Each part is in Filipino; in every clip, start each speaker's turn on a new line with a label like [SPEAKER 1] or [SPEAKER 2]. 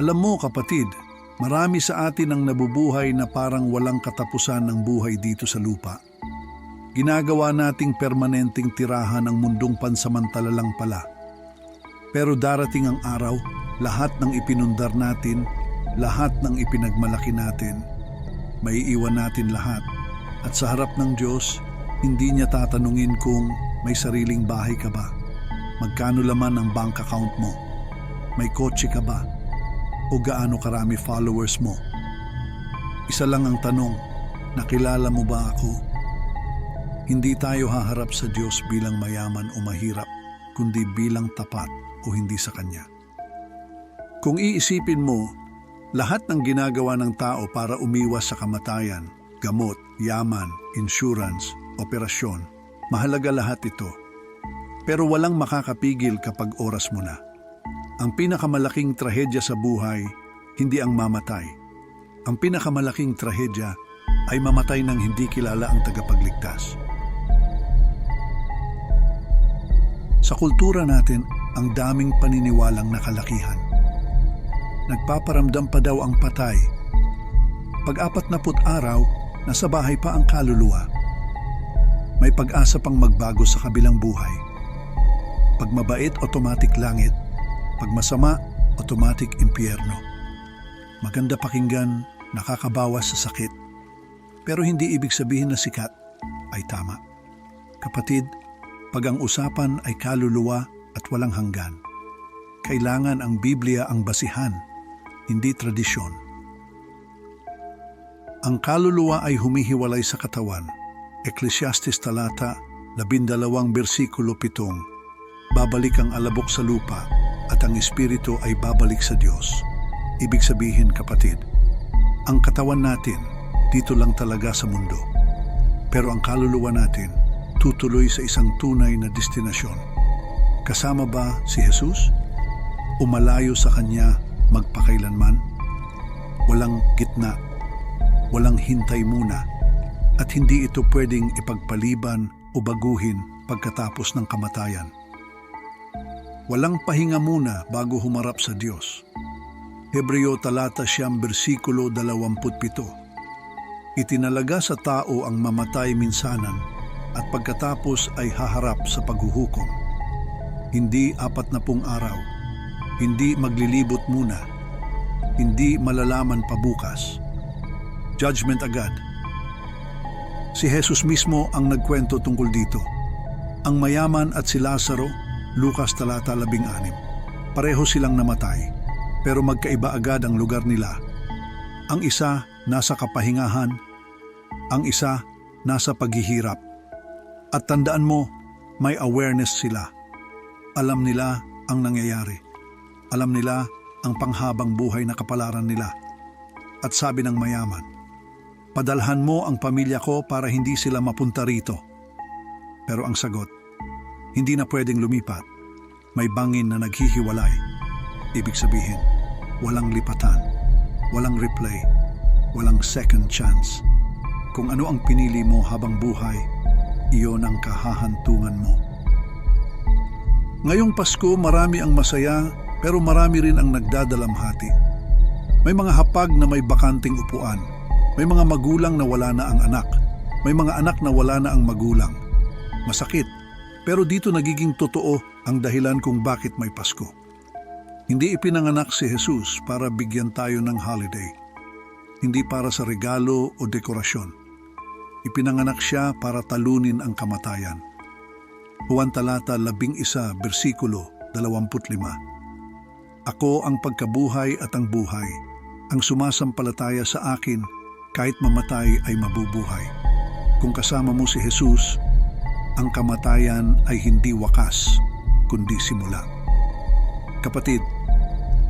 [SPEAKER 1] Alam mo kapatid, marami sa atin ang nabubuhay na parang walang katapusan ng buhay dito sa lupa. Ginagawa nating permanenteng tirahan ang mundong pansamantala lang pala. Pero darating ang araw, lahat ng ipinundar natin, lahat ng ipinagmalaki natin, may iwan natin lahat. At sa harap ng Diyos, hindi niya tatanungin kung may sariling bahay ka ba, magkano laman ang bank account mo, may kotse ka ba, o gaano karami followers mo. Isa lang ang tanong, nakilala mo ba ako? Hindi tayo haharap sa Diyos bilang mayaman o mahirap, kundi bilang tapat o hindi sa Kanya. Kung iisipin mo, lahat ng ginagawa ng tao para umiwas sa kamatayan, gamot, yaman, insurance, operasyon, mahalaga lahat ito. Pero walang makakapigil kapag oras mo na. Ang pinakamalaking trahedya sa buhay, hindi ang mamatay. Ang pinakamalaking trahedya ay mamatay ng hindi kilala ang tagapagligtas. Sa kultura natin, ang daming paniniwalang nakalakihan. Nagpaparamdam pa daw ang patay. Pag-apat na put araw, nasa bahay pa ang kaluluwa. May pag-asa pang magbago sa kabilang buhay. Pag mabait, automatic langit. Pag masama, automatic impyerno. Maganda pakinggan, nakakabawas sa sakit. Pero hindi ibig sabihin na sikat ay tama. Kapatid, pag ang usapan ay kaluluwa at walang hanggan, kailangan ang Biblia ang basihan, hindi tradisyon. Ang kaluluwa ay humihiwalay sa katawan. Ecclesiastes talata, labindalawang bersikulo pitong, babalik ang alabok sa lupa at ang espiritu ay babalik sa Diyos. Ibig sabihin kapatid, ang katawan natin dito lang talaga sa mundo. Pero ang kaluluwa natin tutuloy sa isang tunay na destinasyon. Kasama ba si Jesus? O malayo sa Kanya magpakailanman? Walang gitna, walang hintay muna, at hindi ito pwedeng ipagpaliban o baguhin pagkatapos ng kamatayan. Walang pahinga muna bago humarap sa Diyos. Hebreo talata siyam bersikulo 27. Itinalaga sa tao ang mamatay minsanan at pagkatapos ay haharap sa paghuhukom. Hindi apat na pung araw, hindi maglilibot muna, hindi malalaman pa bukas. Judgment agad. Si Jesus mismo ang nagkwento tungkol dito. Ang mayaman at si Lazaro, Lucas talata 16. Pareho silang namatay, pero magkaiba agad ang lugar nila. Ang isa nasa kapahingahan, ang isa nasa paghihirap. At tandaan mo, may awareness sila. Alam nila ang nangyayari. Alam nila ang panghabang buhay na kapalaran nila. At sabi ng mayaman, Padalhan mo ang pamilya ko para hindi sila mapunta rito. Pero ang sagot, hindi na pwedeng lumipat. May bangin na naghihiwalay. Ibig sabihin, walang lipatan, walang replay, walang second chance. Kung ano ang pinili mo habang buhay, iyon ang kahahantungan mo. Ngayong Pasko marami ang masaya pero marami rin ang nagdadalamhati. May mga hapag na may bakanting upuan. May mga magulang na wala na ang anak. May mga anak na wala na ang magulang. Masakit, pero dito nagiging totoo ang dahilan kung bakit may Pasko. Hindi ipinanganak si Jesus para bigyan tayo ng holiday. Hindi para sa regalo o dekorasyon. Ipinanganak siya para talunin ang kamatayan. Juan talata 11 bersikulo 25. Ako ang pagkabuhay at ang buhay. Ang sumasampalataya sa akin kahit mamatay ay mabubuhay. Kung kasama mo si Jesus, ang kamatayan ay hindi wakas, kundi simula. Kapatid,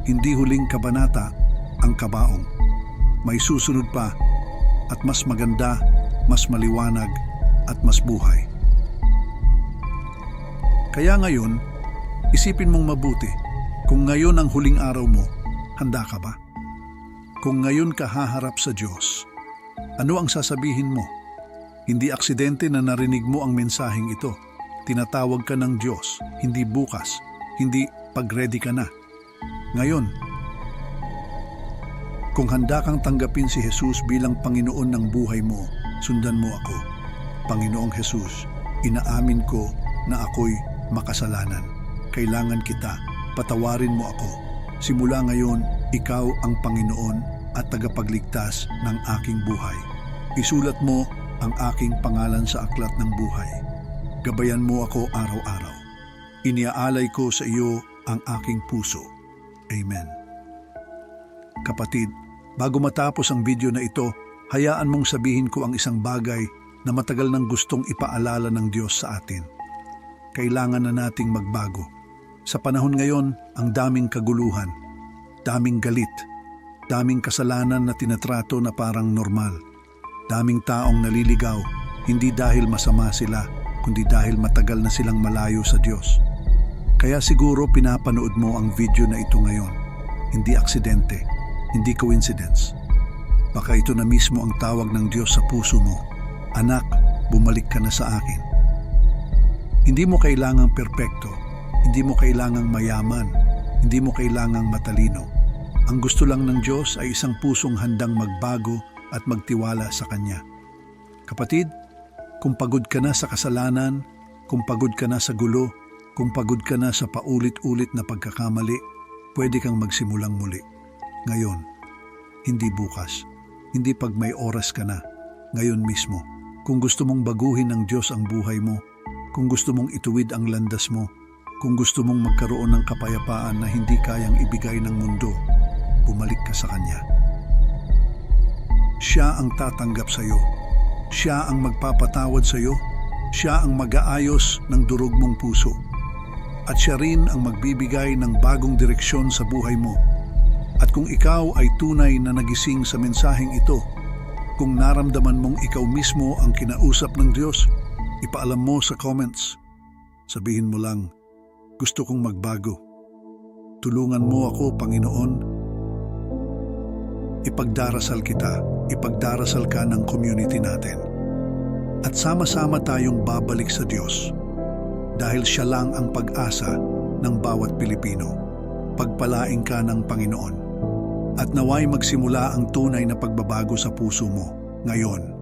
[SPEAKER 1] hindi huling kabanata ang kabaong. May susunod pa at mas maganda, mas maliwanag at mas buhay. Kaya ngayon, isipin mong mabuti kung ngayon ang huling araw mo, handa ka ba? Kung ngayon ka haharap sa Diyos, ano ang sasabihin mo? Hindi aksidente na narinig mo ang mensaheng ito. Tinatawag ka ng Diyos, hindi bukas, hindi pag-ready ka na. Ngayon, Kung handa kang tanggapin si Jesus bilang Panginoon ng buhay mo, sundan mo ako. Panginoong Jesus, inaamin ko na ako'y makasalanan. Kailangan kita, patawarin mo ako. Simula ngayon, ikaw ang Panginoon at tagapagligtas ng aking buhay. Isulat mo ang aking pangalan sa aklat ng buhay. Gabayan mo ako araw-araw. Iniaalay ko sa iyo ang aking puso. Amen. Kapatid, bago matapos ang video na ito, hayaan mong sabihin ko ang isang bagay na matagal nang gustong ipaalala ng Diyos sa atin. Kailangan na nating magbago. Sa panahon ngayon, ang daming kaguluhan, daming galit, daming kasalanan na tinatrato na parang normal. Daming taong naliligaw, hindi dahil masama sila, kundi dahil matagal na silang malayo sa Diyos. Kaya siguro pinapanood mo ang video na ito ngayon. Hindi aksidente, hindi coincidence. Baka ito na mismo ang tawag ng Diyos sa puso mo. Anak, bumalik ka na sa akin. Hindi mo kailangang perpekto, hindi mo kailangang mayaman, hindi mo kailangang matalino. Ang gusto lang ng Diyos ay isang pusong handang magbago at magtiwala sa Kanya. Kapatid, kung pagod ka na sa kasalanan, kung pagod ka na sa gulo, kung pagod ka na sa paulit-ulit na pagkakamali, pwede kang magsimulang muli. Ngayon, hindi bukas, hindi pag may oras ka na, ngayon mismo. Kung gusto mong baguhin ng Diyos ang buhay mo, kung gusto mong ituwid ang landas mo, kung gusto mong magkaroon ng kapayapaan na hindi kayang ibigay ng mundo, bumalik ka sa Kanya. Siya ang tatanggap sa iyo. Siya ang magpapatawad sa iyo. Siya ang mag-aayos ng durog mong puso. At siya rin ang magbibigay ng bagong direksyon sa buhay mo. At kung ikaw ay tunay na nagising sa mensaheng ito, kung naramdaman mong ikaw mismo ang kinausap ng Diyos, ipaalam mo sa comments. Sabihin mo lang, gusto kong magbago. Tulungan mo ako, Panginoon. Ipagdarasal kita, ipagdarasal ka ng community natin. At sama-sama tayong babalik sa Diyos. Dahil siya lang ang pag-asa ng bawat Pilipino. Pagpalaing ka ng Panginoon. At naway magsimula ang tunay na pagbabago sa puso mo ngayon.